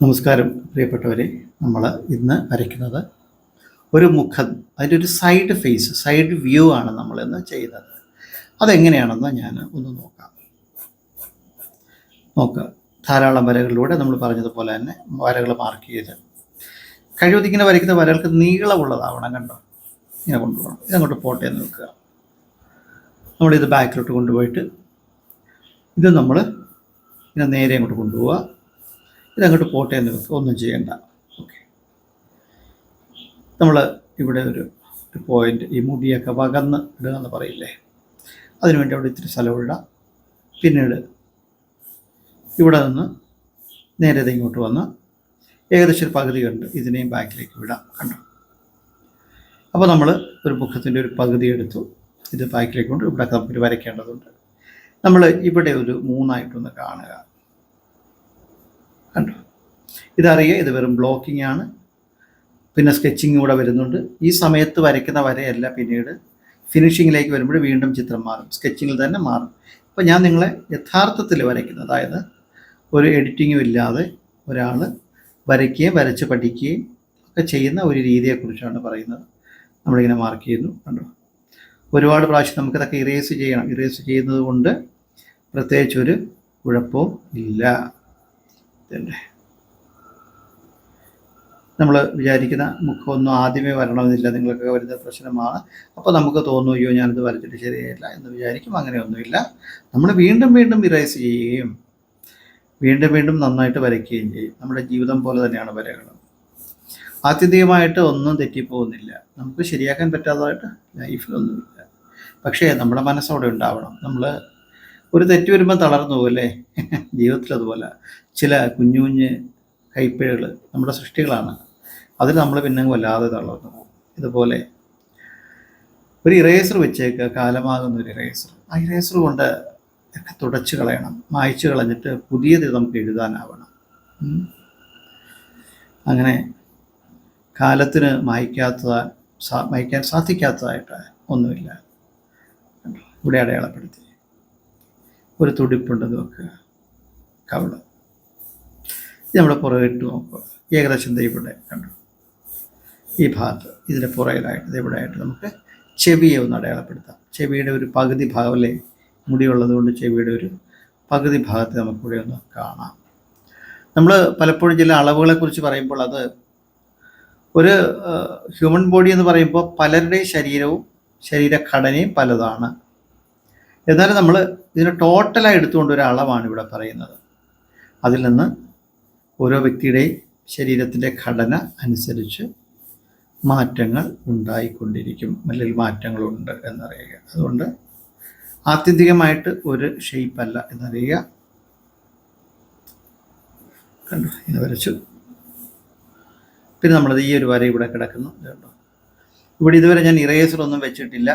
നമസ്കാരം പ്രിയപ്പെട്ടവരെ. നമ്മൾ ഇന്ന് വരയ്ക്കുന്നത് ഒരു മുഖം അതിന്റെ ഒരു സൈഡ് ഫേസ് സൈഡ് വ്യൂ ആണ് നമ്മൾ ഇന്ന് ചെയ്യുന്നത്. അതെങ്ങനെയാണെന്ന് ഞാൻ ഒന്ന് നോക്കാം. നോക്കുക ധാരാളം വരകളിലൂടെ നമ്മൾ പറഞ്ഞതുപോലെ തന്നെ വരകൾ മാർക്ക് ചെയ്ത്. കഴിവതി ഇങ്ങനെ വരയ്ക്കുന്ന വരകൾക്ക് നീളമുള്ളതാവണം കണ്ടോ? ഇങ്ങനെ കൊണ്ടുപോകണം. ഇതങ്ങോട്ട് പോട്ടെ എന്ന് നമ്മളിത് ബാക്കിലോട്ട് കൊണ്ടുപോയിട്ട് ഇത് നമ്മൾ ഇങ്ങനെ നേരെ അങ്ങോട്ട് കൊണ്ടുപോവുക. ഇതങ്ങോട്ട് പോട്ടെ എന്ന് വെക്കുക ഒന്നും ചെയ്യണ്ട. ഓക്കെ നമ്മൾ ഇവിടെ ഒരു പോയിന്റ് ഈ മുടിയൊക്കെ വകന്ന് ഇടുക എന്ന് പറയില്ലേ അതിനുവേണ്ടി അവിടെ ഇത്തിരി സ്ഥലമുള്ള പിന്നീട് ഇവിടെ നിന്ന് നേരെ ഇങ്ങോട്ട് വന്ന് ഏകദേശം ഒരു പകുതി കണ്ട് ഇതിനെയും ബാക്കിലേക്ക് വിടാം. കണ്ടു? അപ്പോൾ നമ്മൾ ഒരു മുഖത്തിന്റെ ഒരു പകുതി എടുത്തു ഇത് ബാക്കിലേക്ക് കൊണ്ട് ഇവിടെ നമുക്ക് വരയ്ക്കേണ്ടതുണ്ട്. നമ്മൾ ഇവിടെ ഒരു മൂന്നായിട്ടൊന്ന് കാണുക. കണ്ടോ. ഇതറിയുക ഇത് വെറും ബ്ലോക്കിംഗ് ആണ്. പിന്നെ സ്കെച്ചിങ് കൂടെ വരുന്നുണ്ട്. ഈ സമയത്ത് വരയ്ക്കുന്ന വരയല്ല പിന്നീട്. ഫിനിഷിങ്ങിലേക്ക് വരുമ്പോൾ വീണ്ടും ചിത്രം മാറും. സ്കെച്ചിങ്ങിൽ തന്നെ മാറും. അപ്പോൾ ഞാൻ നിങ്ങളെ യഥാർത്ഥത്തിൽ വരയ്ക്കുന്നത് അതായത് ഒരു എഡിറ്റിങ്ങും ഇല്ലാതെ ഒരാൾ വരയ്ക്കുകയും വരച്ച് പഠിക്കുകയും ഒക്കെ ചെയ്യുന്ന ഒരു രീതിയെക്കുറിച്ചാണ് പറയുന്നത്. നമ്മളിങ്ങനെ മാർക്ക് ചെയ്യുന്നു. കണ്ടോ? ഒരുപാട് പ്രാവശ്യം നമുക്കിതൊക്കെ ഇറേസ് ചെയ്യണം. ഇറേസ് ചെയ്യുന്നത് കൊണ്ട് പ്രത്യേകിച്ചൊരു കുഴപ്പവും ഇല്ല. തന്നെ നമ്മൾ വിചാരിക്കുന്ന മുഖമൊന്നും ആദ്യമേ വരണമെന്നില്ല. നിങ്ങൾക്കൊക്കെ വരുന്ന പ്രശ്നമാണ്. അപ്പോൾ നമുക്ക് തോന്നും അയ്യോ ഞാനിത് വരച്ചിട്ട് ശരിയായില്ല എന്ന് വിചാരിക്കും. അങ്ങനെയൊന്നുമില്ല. നമ്മൾ വീണ്ടും വീണ്ടും ഇറൈസ് ചെയ്യുകയും വീണ്ടും വീണ്ടും നന്നായിട്ട് വരയ്ക്കുകയും ചെയ്യും. നമ്മുടെ ജീവിതം പോലെ തന്നെയാണ് വരകൾ ആത്യന്തികമായിട്ട് ഒന്നും തെറ്റിപ്പോകുന്നില്ല. നമുക്ക് ശരിയാക്കാൻ പറ്റാത്തതായിട്ട് ലൈഫിലൊന്നുമില്ല പക്ഷേ നമ്മുടെ മനസ്സവിടെ ഉണ്ടാവണം. നമ്മൾ ഒരു തെറ്റ് വരുമ്പോൾ തളർന്നു പോകല്ലേ ജീവിതത്തിൽ അതുപോലെ. ചില കുഞ്ഞു കുഞ്ഞ് കൈപ്പിഴകൾ നമ്മുടെ സൃഷ്ടികളാണ്. അതിൽ നമ്മൾ പിന്നെ വല്ലാതെ തളർന്നു ഇതുപോലെ ഒരു ഇറേസർ വെച്ചേക്കുക കാലമാകുന്ന ഒരു ഇറേസർ ആ ഇറേസർ കൊണ്ട് ഒക്കെ തുടച്ചു കളയണം. മായ്ച്ചു കളഞ്ഞിട്ട് പുതിയത് നമുക്ക് എഴുതാനാവണം. അങ്ങനെ കാലത്തിന് മായ്ക്കാത്ത മായ്ക്കാൻ സാധിക്കാത്തതായിട്ട് ഒന്നുമില്ല? ഇവിടെ അടയാളപ്പെടുത്തി. ഒരു തുടിപ്പുണ്ട് നോക്കുക കവൾ. നമ്മുടെ പുറകിട്ട് നോക്കുക. ഏകദേശം ദേ ഇവിടെ കണ്ടു? ഈ ഭാഗത്ത് ഇതിന്റെ പുറകിലായിട്ട് ദേ ഇവിടെയട്ട് നമുക്ക് ചെവിയെ ഒന്ന് അടയാളപ്പെടുത്താം. ചെവിയുടെ ഒരു പകുതി ഭാഗമല്ലേ മുടിയുള്ളത് കൊണ്ട് ചെവിയുടെ ഒരു പകുതി ഭാഗത്ത് നമുക്കിവിടെ ഒന്ന് കാണാം. നമ്മൾ പലപ്പോഴും ചില അളവുകളെക്കുറിച്ച് പറയുമ്പോൾ അത് ഒരു ഹ്യൂമൻ ബോഡി എന്ന് പറയുമ്പോൾ പലരുടെയും ശരീരവും ശരീരഘടനയും പലതാണ്. എന്നാലും നമ്മൾ ഇതിനെ ടോട്ടലായി എടുത്തുകൊണ്ട് ഒരു അളവാണ് ഇവിടെ പറയുന്നത്. അതിൽ നിന്ന് ഓരോ വ്യക്തിയുടെയും ശരീരത്തിന്റെ ഘടന അനുസരിച്ച് മാറ്റങ്ങൾ ഉണ്ടായിക്കൊണ്ടിരിക്കും. അല്ലെങ്കിൽ മാറ്റങ്ങളുണ്ട് എന്നറിയുക. അതുകൊണ്ട് ആത്യന്തികമായിട്ട് ഒരു ഷേപ്പ് അല്ല എന്നറിയുക. കണ്ടു? ഇങ്ങനെ വരച്ചു. പിന്നെ നമ്മളത് ഈ ഒരു വര ഇവിടെ കിടക്കുന്നു. കണ്ടോ? ഇവിടെ ഇതുവരെ ഞാൻ ഇറേസർ ഒന്നും വെച്ചിട്ടില്ല.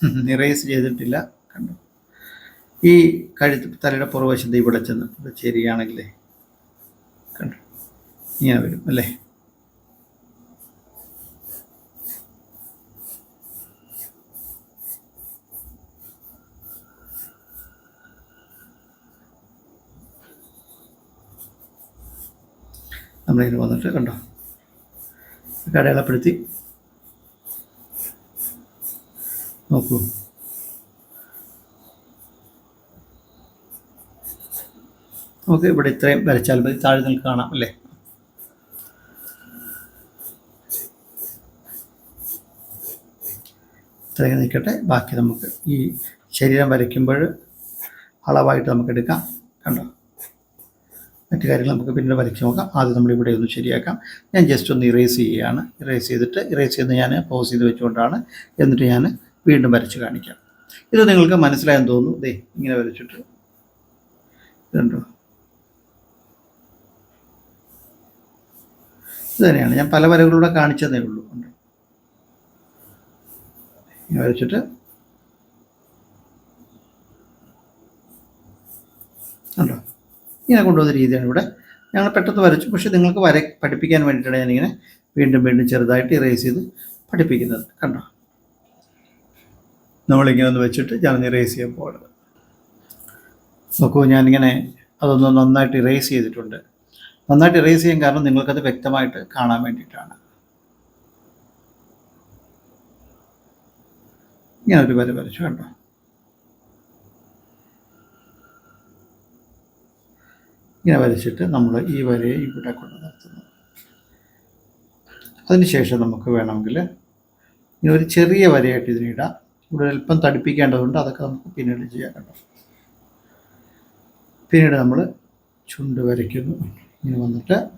ഇറേസ് ചെയ്തിട്ടില്ല. കണ്ടോ? ഈ കഴുത്ത് തലയുടെ പുറവശത്ത് ഇവിടെ ചെന്ന് ഇവിടെ ചേരുകയാണെങ്കിലേ കണ്ടു? ഇങ്ങനെ വരും അല്ലേ? നമ്മളിങ്ങനെ വന്നിട്ട് കണ്ടോ? കടയാളപ്പെടുത്തി. നോക്കൂ. നമുക്ക് ഇവിടെ ഇത്രയും വരച്ചാൽ മതി. താഴെ നിങ്ങൾക്ക് കാണാം അല്ലേ? ഇത്രയും നിൽക്കട്ടെ. ബാക്കി നമുക്ക് ഈ ശരീരം വരയ്ക്കുമ്പോൾ അളവായിട്ട് നമുക്ക് എടുക്കാം കണ്ടോ? മറ്റു കാര്യങ്ങൾ നമുക്ക് പിന്നീട് വരയ്ച്ച് നോക്കാം. ആദ്യം നമ്മൾ ഇവിടെ ഒന്ന് ശരിയാക്കാം. ഞാൻ ജസ്റ്റ് ഒന്ന് ഇറേസ് ചെയ്യുകയാണ് ഇറേസ് ചെയ്തിട്ട് ഇറേസ് ചെയ്ത് ഞാൻ പോസ് ചെയ്ത് വെച്ചുകൊണ്ടാണ്. എന്നിട്ട് ഞാൻ വീണ്ടും വരച്ച് കാണിക്കാം. ഇത് നിങ്ങൾക്ക് മനസ്സിലായെന്ന് തോന്നുന്നു. ദേ ഇങ്ങനെ വരച്ചിട്ട്. ഇതുണ്ടോ? ഇത് തന്നെയാണ്. ഞാൻ പല വരകളിലൂടെ കാണിച്ചതേ ഉള്ളൂ. വരച്ചിട്ട് ഉണ്ടോ? ഇങ്ങനെ കൊണ്ടുവന്ന രീതിയാണ് ഇവിടെ. ഞങ്ങൾ പെട്ടെന്ന് വരച്ചു. പക്ഷേ നിങ്ങൾക്ക് വര പഠിപ്പിക്കാൻ വേണ്ടിയിട്ടാണ് ഞാനിങ്ങനെ വീണ്ടും വീണ്ടും ചെറുതായിട്ട് ഇറേസ് ചെയ്ത് പഠിപ്പിക്കുന്നത്. കണ്ടോ? നമ്മളിങ്ങനെ ഒന്ന് വെച്ചിട്ട് ഞാനൊന്ന് ഇറേസ് ചെയ്യാൻ പോകുന്നത് നോക്കൂ ഞാനിങ്ങനെ അതൊന്ന് നന്നായിട്ട് ഇറേസ് ചെയ്തിട്ടുണ്ട്. നന്നായിട്ട് ഇറേസ് ചെയ്യാൻ കാരണം നിങ്ങൾക്കത് വ്യക്തമായിട്ട് കാണാൻ വേണ്ടിയിട്ടാണ്. ഇങ്ങനെ ഒരു വര വരച്ചു കണ്ടോ? ഇങ്ങനെ വരച്ചിട്ട് നമ്മൾ ഈ വരയെ ഇവിടെ കൊണ്ട് നിർത്തുന്നു. അതിനുശേഷം നമുക്ക് വേണമെങ്കിൽ ഇങ്ങനെ ഒരു ചെറിയ വരയായിട്ട് ഇതിനിടാം ഇവിടെ അല്പം തടിപ്പിക്കേണ്ടതുണ്ട് അതൊക്കെ നമുക്ക് പിന്നീട് ചെയ്യാൻ കേട്ടോ. പിന്നീട് നമ്മൾ ചുണ്ട് വരയ്ക്കുന്നു. ഇങ്ങനെ വന്നിട്ട്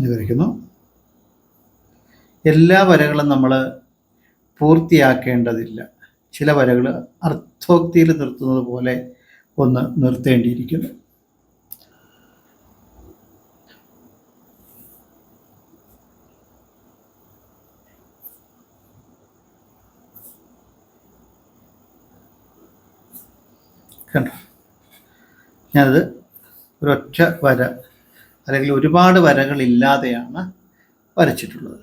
വരയ്ക്കുന്നു. എല്ലാ വരകളും നമ്മൾ പൂർത്തിയാക്കേണ്ടതില്ല. ചില വരകൾ അർത്ഥോക്തിയിൽ നിർത്തുന്നത് പോലെ ഒന്ന് നിർത്തേണ്ടിയിരിക്കുന്നു. കണ്ടോ? ഞാനത് ഒരൊറ്റ വര അല്ലെങ്കിൽ ഒരുപാട് വരകളില്ലാതെയാണ് വരച്ചിട്ടുള്ളത്.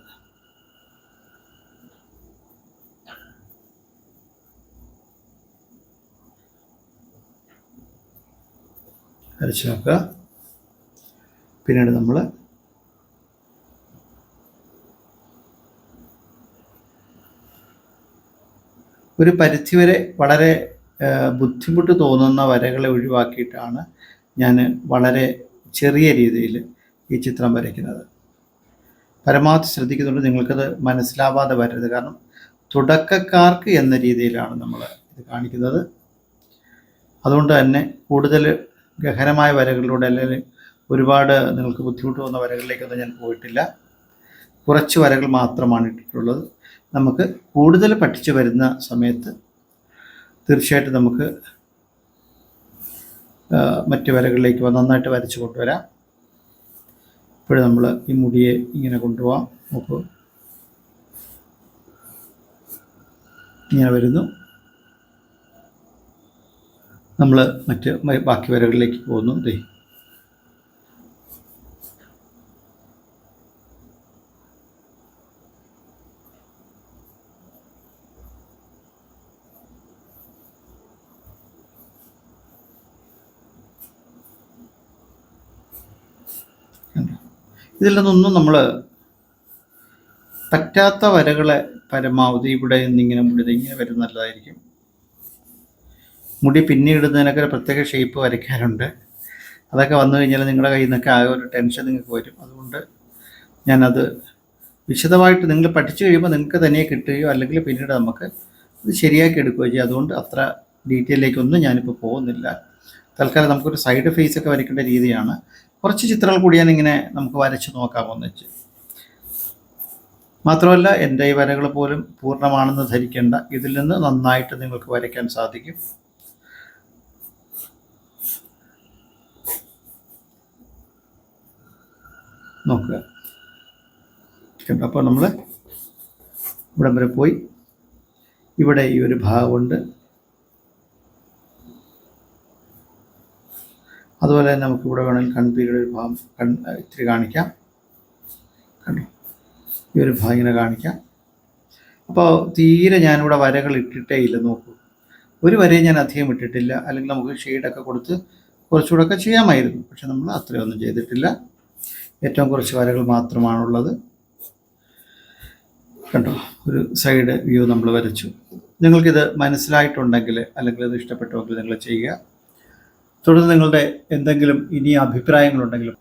വരച്ച് നോക്കുക. പിന്നീട് നമ്മൾ ഒരു പരിധിവരെ വളരെ ബുദ്ധിമുട്ട് തോന്നുന്ന വരകളെ ഒഴിവാക്കിയിട്ടാണ് ഞാൻ വളരെ ചെറിയ രീതിയിൽ ഈ ചിത്രം വരയ്ക്കുന്നത്. പരമാവധി ശ്രദ്ധിക്കുന്നുണ്ട്. നിങ്ങൾക്കത് മനസ്സിലാവാതെ വരരുത്. കാരണം തുടക്കക്കാർക്ക് എന്ന രീതിയിലാണ് നമ്മൾ ഇത് കാണിക്കുന്നത്. അതുകൊണ്ട് തന്നെ കൂടുതൽ ഗഹനമായ വരകളിലൂടെ അല്ലെങ്കിൽ ഒരുപാട് നിങ്ങൾക്ക് ബുദ്ധിമുട്ട് തോന്നുന്ന വരകളിലേക്കൊന്നും ഞാൻ പോയിട്ടില്ല. കുറച്ച് വരകൾ മാത്രമാണ് ഇട്ടിട്ടുള്ളത്. നമുക്ക് കൂടുതൽ പഠിച്ചു വരുന്ന സമയത്ത് തീർച്ചയായിട്ടും നമുക്ക് മറ്റു വരകളിലേക്ക് നന്നായിട്ട് വരച്ച് കൊണ്ടുവരാം. ഇപ്പോഴും നമ്മൾ ഈ മുടിയെ ഇങ്ങനെ കൊണ്ടുപോകാം നോക്കൂ. ഇങ്ങനെ വരുന്നു. നമ്മൾ മറ്റ് ബാക്കി വരകളിലേക്ക് പോകുന്നു. ദേ. ഇതിൽ നിന്നൊന്നും നമ്മൾ പറ്റാത്ത വരകളെ പരമാവധി ഇവിടെ നിന്നിങ്ങനെ മുടി ഇങ്ങനെ വരും നല്ലതായിരിക്കും. മുടി പിന്നിടുന്നതിനൊക്കെ പ്രത്യേക ഷേപ്പ് വരയ്ക്കാറുണ്ട് അതൊക്കെ വന്നു കഴിഞ്ഞാൽ നിങ്ങളുടെ കയ്യിൽ നിന്നൊക്കെ ആകെ ഒരു ടെൻഷൻ നിങ്ങൾക്ക് വരും. അതുകൊണ്ട് ഞാനത് വിശദമായിട്ട് നിങ്ങൾ പഠിച്ചു കഴിയുമ്പോൾ നിങ്ങൾക്ക് തന്നെ കിട്ടുകയോ അല്ലെങ്കിൽ പിന്നീട് നമുക്ക് ഇത് ശരിയാക്കി എടുക്കുകയോ ചെയ്യും. അതുകൊണ്ട് അത്ര ഡീറ്റെയിലേക്കൊന്നും ഞാനിപ്പോൾ പോകുന്നില്ല. തൽക്കാലം നമുക്കൊരു സൈഡ് ഫേസ് ഒക്കെ വരയ്ക്കേണ്ട രീതിയാണ്. കുറച്ച് ചിത്രങ്ങൾ കൂടി ഞാൻ ഇങ്ങനെ നമുക്ക് വരച്ച് നോക്കാമെന്ന് വെച്ച് മാത്രമല്ല എന്റെ ഈ വരകൾ പോലും പൂർണമാണെന്ന് ധരിക്കേണ്ട ഇതിൽ നിന്ന് നന്നായിട്ട് നിങ്ങൾക്ക് വരയ്ക്കാൻ സാധിക്കും. നോക്കുക? അപ്പോൾ നമ്മൾ ഇവിടം വരെ പോയി. ഇവിടെ ഈ ഒരു ഭാഗമുണ്ട്. അതുപോലെ തന്നെ നമുക്ക് ഇവിടെ വേണമെങ്കിൽ കൺപീരിയുടെ ഒരു ഭാഗം കൺ ഇത്തിരി കാണിക്കാം. കണ്ടോ? ഈ ഒരു ഭാഗം ഇങ്ങനെ കാണിക്കാം. അപ്പോൾ തീരെ ഞാനിവിടെ വരകൾ ഇട്ടിട്ടേ ഇല്ല നോക്കൂ. ഒരു വരയും ഞാൻ അധികം ഇട്ടിട്ടില്ല. അല്ലെങ്കിൽ നമുക്ക് ഷെയ്ഡൊക്കെ കൊടുത്ത് കുറച്ചുകൂടെ ഒക്കെ ചെയ്യാമായിരുന്നു. പക്ഷെ നമ്മൾ അത്രയൊന്നും ചെയ്തിട്ടില്ല. ഏറ്റവും കുറച്ച് വരകൾ മാത്രമാണുള്ളത്. കണ്ടോ? ഒരു സൈഡ് വ്യൂ നമ്മൾ വരച്ചു. നിങ്ങൾക്കിത് മനസ്സിലായിട്ടുണ്ടെങ്കിൽ അല്ലെങ്കിൽ ഇത് ഇഷ്ടപ്പെട്ടുവെങ്കിൽ നിങ്ങൾ ചെയ്യുക. തുടർന്ന് നിങ്ങളുടെ എന്തെങ്കിലും ഇനി അഭിപ്രായങ്ങളുണ്ടെങ്കിലും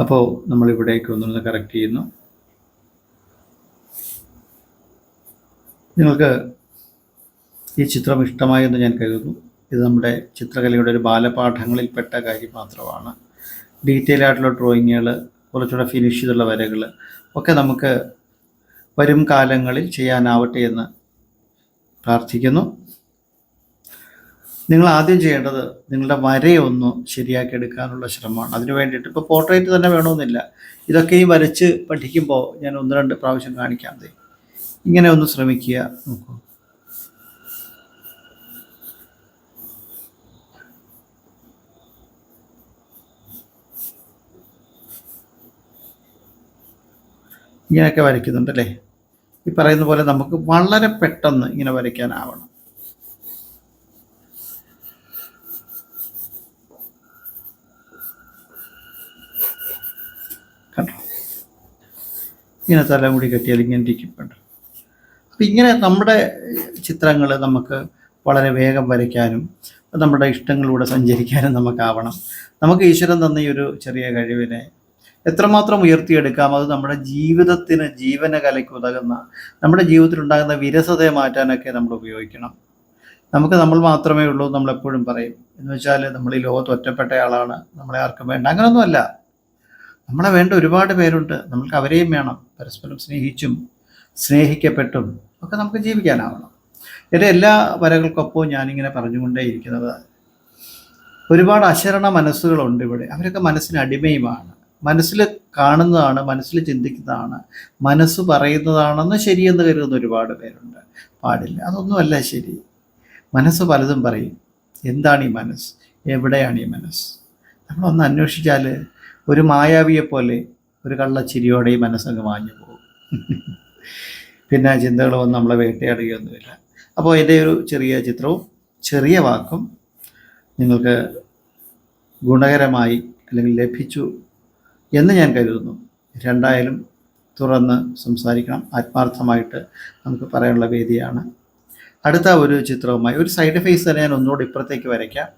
അപ്പോൾ നമ്മൾ ഇവിടേക്ക് ഒന്നൊന്ന് കറക്റ്റ് ചെയ്യുന്നു. നിങ്ങൾക്ക് ഈ ചിത്രം ഇഷ്ടമായെന്ന് ഞാൻ കരുതുന്നു. ഇത് നമ്മുടെ ചിത്രകലയുടെ ഒരു ബാലപാഠങ്ങളിൽപ്പെട്ട കാര്യം മാത്രമാണ്. ഡീറ്റെയിൽ ആയിട്ടുള്ള ഡ്രോയിങ്ങുകൾ കുറച്ചുകൂടെ ഫിനിഷ് ചെയ്തുള്ള വരകൾ ഒക്കെ നമുക്ക് വരും കാലങ്ങളിൽ ചെയ്യാനാവട്ടെ എന്ന് പ്രാർത്ഥിക്കുന്നു. നിങ്ങൾ ആദ്യം ചെയ്യേണ്ടത് നിങ്ങളുടെ വരയൊന്ന് ശരിയാക്കി എടുക്കാനുള്ള ശ്രമമാണ്. അതിന് വേണ്ടിയിട്ട് ഇപ്പോൾ പോർട്രേറ്റ് തന്നെ വേണമെന്നില്ല. ഇതൊക്കെ ഈ വരച്ച് പഠിക്കുമ്പോൾ ഞാൻ ഒന്ന് രണ്ട് പ്രാവശ്യം കാണിക്കാം ദേ. ഇങ്ങനെ ഒന്ന് ശ്രമിക്കുക. നോക്കൂ. ഇങ്ങനെയൊക്കെ വരയ്ക്കുന്നുണ്ടല്ലേ ഈ പറയുന്ന പോലെ നമുക്ക് വളരെ പെട്ടെന്ന് ഇങ്ങനെ വരയ്ക്കാനാവണം കണ്ടോ ഇങ്ങനെ തലമുടി കെട്ടിയാൽ ഇങ്ങനെ ഇരിക്കുന്നുണ്ട്. അപ്പം ഇങ്ങനെ നമ്മുടെ ചിത്രങ്ങൾ നമുക്ക് വളരെ വേഗം വരയ്ക്കാനും നമ്മുടെ ഇഷ്ടങ്ങളിലൂടെ സഞ്ചരിക്കാനും നമുക്കാവണം. നമുക്ക് ഈശ്വരൻ തന്ന ഈ ഒരു ചെറിയ കഴിവിനെ എത്രമാത്രം ഉയർത്തിയെടുക്കാം? അത് നമ്മുടെ ജീവിതത്തിന് ജീവന കലയ്ക്ക് ഉതകുന്ന നമ്മുടെ ജീവിതത്തിൽ ഉണ്ടാകുന്ന വിരസതയെ മാറ്റാനൊക്കെ നമ്മൾ ഉപയോഗിക്കണം. നമുക്ക് നമ്മൾ മാത്രമേ ഉള്ളൂ നമ്മളെപ്പോഴും പറയും. എന്ന് വെച്ചാൽ നമ്മൾ ഈ ലോകത്ത് ഒറ്റപ്പെട്ട ആളാണ് നമ്മളെ ആർക്കും വേണ്ട. അങ്ങനൊന്നുമല്ല. നമ്മളെ വേണ്ട ഒരുപാട് പേരുണ്ട്. നമുക്ക് അവരെയും വേണം. പരസ്പരം സ്നേഹിച്ചും സ്നേഹിക്കപ്പെട്ടും ഒക്കെ നമുക്ക് ജീവിക്കാനാവണം. എന്റെ എല്ലാ വരകൾക്കൊപ്പവും ഞാനിങ്ങനെ പറഞ്ഞുകൊണ്ടേയിരിക്കുന്നത്. ഒരുപാട് അശരണ മനസ്സുകളുണ്ട് ഇവിടെ. അവരൊക്കെ മനസ്സിന് അടിമയുമാണ്. മനസ്സിൽ കാണുന്നതാണ് മനസ്സിൽ ചിന്തിക്കുന്നതാണ് മനസ്സ് പറയുന്നതാണെന്ന് ശരിയെന്ന് കരുതുന്ന ഒരുപാട് പേരുണ്ട്. പാടില്ല. അതൊന്നുമല്ല ശരി. മനസ്സ് പലതും പറയും. എന്താണ് ഈ മനസ്സ്? എവിടെയാണ് ഈ മനസ്സ്? നമ്മളൊന്ന് അന്വേഷിച്ചാൽ ഒരു മായാവിയെ പോലെ ഒരു കള്ളച്ചിരിയോടെ ഈ മനസ്സങ്ങ് മാഞ്ഞു പോകും. പിന്നെ ചിന്തകളൊന്നും നമ്മളെ വേട്ടയാടുകയൊന്നുമില്ല. അപ്പോൾ എന്റെ ഒരു ചെറിയ ചിത്രവും ചെറിയ വാക്കും നിങ്ങൾക്ക് ഗുണകരമായി അല്ലെങ്കിൽ ലഭിച്ചു എന്ന് ഞാൻ കരുതുന്നു. രണ്ടായാലും തുറന്ന് സംസാരിക്കണം. ആത്മാർത്ഥമായിട്ട് നമുക്ക് പറയാനുള്ള വേദിയാണ്. അടുത്ത ഒരു ചിത്രവുമായി ഒരു സൈഡ് ഫേസ് തന്നെ ഞാൻ ഒന്നുകൂടി ഇപ്പുറത്തേക്ക് വരയ്ക്കാം.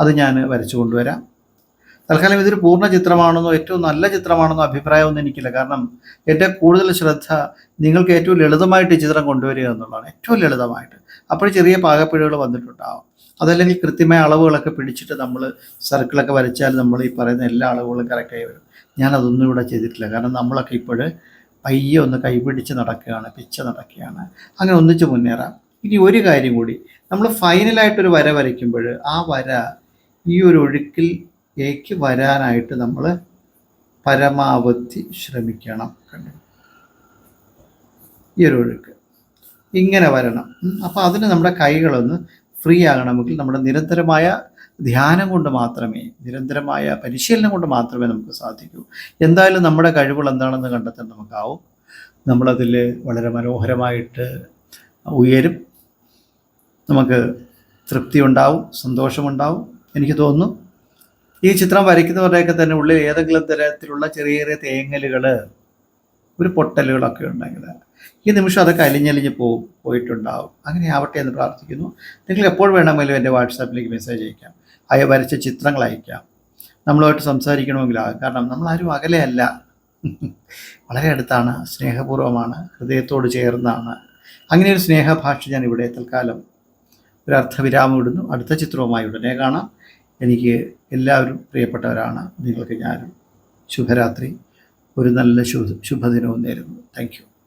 അത് ഞാൻ വരച്ചു കൊണ്ടുവരാം. തൽക്കാലം ഇതൊരു പൂർണ ചിത്രമാണെന്നോ ഏറ്റവും നല്ല ചിത്രമാണെന്നോ അഭിപ്രായമൊന്നും എനിക്കില്ല. കാരണം എന്റെ കൂടുതൽ ശ്രദ്ധ നിങ്ങൾക്ക് ഏറ്റവും ലളിതമായിട്ട് ഈ ചിത്രം കൊണ്ടുവരിക എന്നുള്ളതാണ്. ഏറ്റവും ലളിതമായിട്ട്. അപ്പോൾ ചെറിയ പാകപ്പിഴകൾ വന്നിട്ടുണ്ടാവും. അതല്ലെങ്കിൽ കൃത്യമായ അളവുകളൊക്കെ പിടിച്ചിട്ട് നമ്മൾ സർക്കിളൊക്കെ വരച്ചാൽ നമ്മൾ ഈ പറയുന്ന എല്ലാ അളവുകളും കറക്റ്റായി വരും. ഞാൻ ഞാനതൊന്നും ഇവിടെ ചെയ്തിട്ടില്ല. കാരണം നമ്മളൊക്കെ ഇപ്പോൾ പയ്യെ ഒന്ന് കൈപിടിച്ച് നടക്കുകയാണ് പിച്ച നടക്കുകയാണ്. അങ്ങനെ ഒന്നിച്ച് മുന്നേറാം. ഇനി ഒരു കാര്യം കൂടി. നമ്മൾ ഫൈനലായിട്ടൊരു വര വരയ്ക്കുമ്പോൾ ആ വര ഈ ഒരു ഒഴുക്കിലേക്ക് വരാനായിട്ട് നമ്മൾ പരമാവധി ശ്രമിക്കണം ഈ ഒരു ഒഴുക്ക്. ഇങ്ങനെ വരണം. അപ്പോൾ അതിന് നമ്മുടെ കൈകളൊന്ന് ഫ്രീ ആകണമെങ്കിൽ നമ്മുടെ നിരന്തരമായ ധ്യാനം കൊണ്ട് മാത്രമേ നിരന്തരമായ പരിശീലനം കൊണ്ട് മാത്രമേ നമുക്ക് സാധിക്കൂ. എന്തായാലും നമ്മുടെ കഴിവുകൾ എന്താണെന്ന് കണ്ടെത്താൻ നമുക്കാവും. നമ്മളതിൽ വളരെ മനോഹരമായിട്ട് ഉയരും. നമുക്ക് തൃപ്തി ഉണ്ടാവും സന്തോഷമുണ്ടാവും. എനിക്ക് തോന്നുന്നു ഈ ചിത്രം വരയ്ക്കുന്നവരുടെയൊക്കെ തന്നെ ഉള്ളിൽ ഏതെങ്കിലും തരത്തിലുള്ള ചെറിയ ചെറിയ തേങ്ങലുകൾ ഒരു പൊട്ടലുകളൊക്കെ ഉണ്ടെങ്കിൽ ഈ നിമിഷം അതൊക്കെ അലിഞ്ഞലിഞ്ഞ് പോകും പോയിട്ടുണ്ടാവും. അങ്ങനെ ആവട്ടെ എന്ന് പ്രാർത്ഥിക്കുന്നു. നിങ്ങൾ എപ്പോൾ വേണമെങ്കിലും എന്റെ വാട്സാപ്പിലേക്ക് മെസ്സേജ് അയക്കാം. അയ വരച്ച ചിത്രങ്ങൾ അയക്കാം. നമ്മളുമായിട്ട് സംസാരിക്കണമെങ്കിലാകും കാരണം നമ്മളാരും അകലെയല്ല വളരെ അടുത്താണ്. സ്നേഹപൂർവമാണ് ഹൃദയത്തോട് ചേർന്നാണ്. അങ്ങനെ ഒരു സ്നേഹഭാഷ ഞാൻ ഇവിടെ തൽക്കാലം ഒരു അർത്ഥവിരാമം ഇടുന്നു. അടുത്ത ചിത്രവുമായി ഉടനെ കാണാം. എനിക്ക് എല്ലാവരും പ്രിയപ്പെട്ടവരാണ്. നിങ്ങൾക്ക് ഞാനും ശുഭരാത്രി. ഒരു നല്ല ശുഭ ശുഭദിനവും നേരുന്നു. താങ്ക്